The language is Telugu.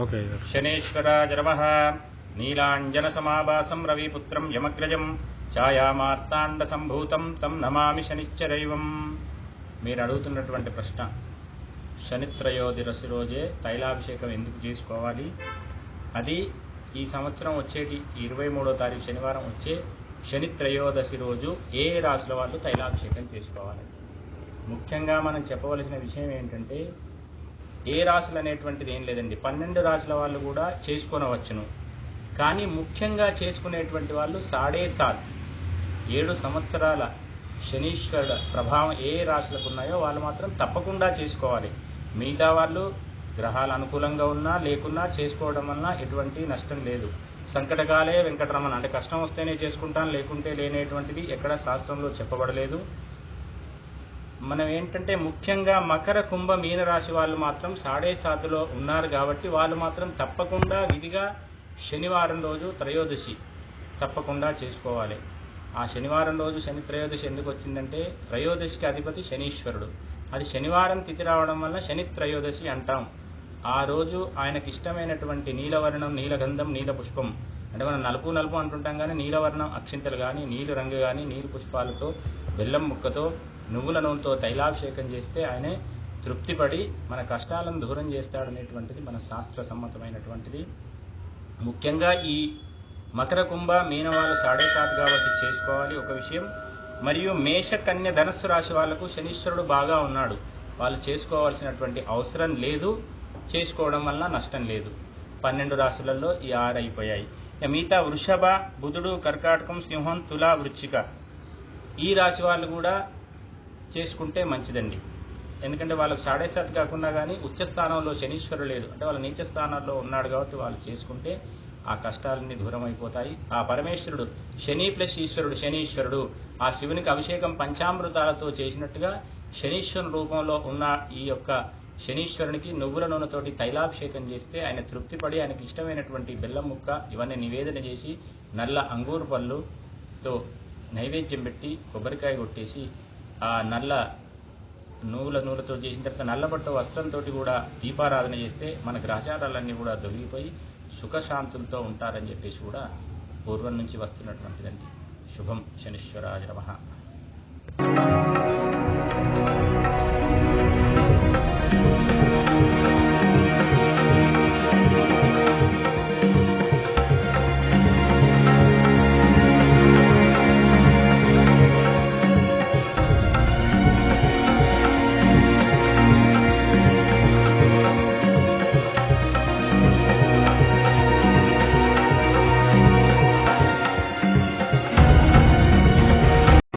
శనేశ్వరా జరమ నీలాంజన నీలాంజనసమాభాసం రవిపుత్రం యమగ్రజం. ఛాయామార్తాండ సంభూతం తం నమామి శనిశ్చరైవం. మీరు అడుగుతున్నటువంటి ప్రశ్న. శనిత్రయోదిరసి రోజే తైలాభిషేకం ఎందుకు చేసుకోవాలి? అది ఈ సంవత్సరం వచ్చేటి ఇరవై మూడో తారీఖు శనివారం వచ్చే శని త్రయోదశి రోజు ఏ రాశుల వాళ్ళు తైలాభిషేకం చేసుకోవాలి? ముఖ్యంగా మనం చెప్పవలసిన విషయం ఏంటంటే ఏ రాశులు అనేటువంటిది ఏం లేదండి. పన్నెండు రాశుల వాళ్ళు కూడా చేసుకొనవచ్చును. కానీ ముఖ్యంగా చేసుకునేటువంటి వాళ్ళు సాడే సాత్. ఏడు సంవత్సరాల శనీశ్వరుడు ప్రభావం ఏ రాశులకు ఉన్నాయో వాళ్ళు మాత్రం తప్పకుండా చేసుకోవాలి. మిగతా వాళ్ళు గ్రహాలు అనుకూలంగా ఉన్నా లేకున్నా చేసుకోవడం వలన ఎటువంటి నష్టం లేదు. సంకటకాలే వెంకటరమణ. అంటే కష్టం వస్తేనే చేసుకుంటాం లేకుంటే లేనేటువంటిది ఎక్కడ శాస్త్రంలో చెప్పబడలేదు. మనం ఏంటంటే ముఖ్యంగా మకర కుంభ మీన రాశి వాళ్ళు మాత్రం సాడే సాతులో ఉన్నారు కాబట్టి వాళ్ళు మాత్రం తప్పకుండా విధిగా శనివారం రోజు త్రయోదశి తప్పకుండా చేసుకోవాలి. ఆ శనివారం రోజు శని త్రయోదశి ఎందుకు వచ్చిందంటే త్రయోదశికి అధిపతి శనీశ్వరుడు. అది శనివారం తిథి రావడం వల్ల శని త్రయోదశి అంటాం. ఆ రోజు ఆయనకి ఇష్టమైనటువంటి నీలవర్ణం నీలగంధం నీల పుష్పం అంటే మనం నలుపు నలుపు అంటుంటాం కానీ నీలవర్ణం అక్షింతలు కానీ నీలి రంగు కానీ నీలి పుష్పాలతో బెల్లం ముక్కతో నువ్వుల నూనెతో తైలాభిషేకం చేస్తే ఆయనే తృప్తిపడి మన కష్టాలను దూరం చేస్తాడనేటువంటిది మన శాస్త్ర సమ్మతమైనటువంటిది ముఖ్యంగా ఈ మకర కుంభ మీనవాళ్ళు సాడే సాత్ కాబట్టి చేసుకోవాలి ఒక విషయం. మరియు మేష కన్య ధనస్సు రాశి వాళ్ళకు శనీశ్వరుడు బాగా ఉన్నాడు. వాళ్ళు చేసుకోవాల్సినటువంటి అవసరం లేదు. చేసుకోవడం వల్ల నష్టం లేదు. పన్నెండు రాశులలో ఈ ఆరు అయిపోయాయి. మిగతా వృషభ బుధుడు కర్కాటకం సింహం తుల వృచ్చిక. ఈ రాశి వాళ్ళు కూడా చేసుకుంటే మంచిదండి. ఎందుకంటే వాళ్ళకి సాడేసాత్ కాకుండా కానీ ఉచ్చ స్థానంలో శనీశ్వరుడు లేడు. అంటే వాళ్ళ నీచ స్థానాల్లో ఉన్నాడు కాబట్టి వాళ్ళు చేసుకుంటే ఆ కష్టాలన్నీ దూరం అయిపోతాయి ఆ పరమేశ్వరుడు శని ప్లస్ ఈశ్వరుడు శనీశ్వరుడు ఆ శివునికి అభిషేకం పంచామృతాలతో చేసినట్టుగా శనీశ్వరుని రూపంలో ఉన్న ఈ యొక్క శనీశ్వరునికి నువ్వుల నూనెతోటి తైలాభిషేకం చేస్తే ఆయన తృప్తిపడి ఆయనకి ఇష్టమైనటువంటి బెల్లం ముక్క ఇవన్నీ నివేదన చేసి నల్ల అంగూరు పళ్ళుతో నైవేద్యం పెట్టి కొబ్బరికాయ కొట్టేసి ఆ నల్ల నూల నూలతో చేసిన తర్వాత నల్లబట్ట వస్త్రంతో కూడా దీపారాధన చేస్తే మన గ్రహచారాలన్నీ కూడా దొరికిపోయి సుఖశాంతులతో ఉంటారని చెప్పేసి కూడా పూర్వం నుంచి వస్తున్నటువంటిదండి. శుభం శనిశ్వరాజ నమః.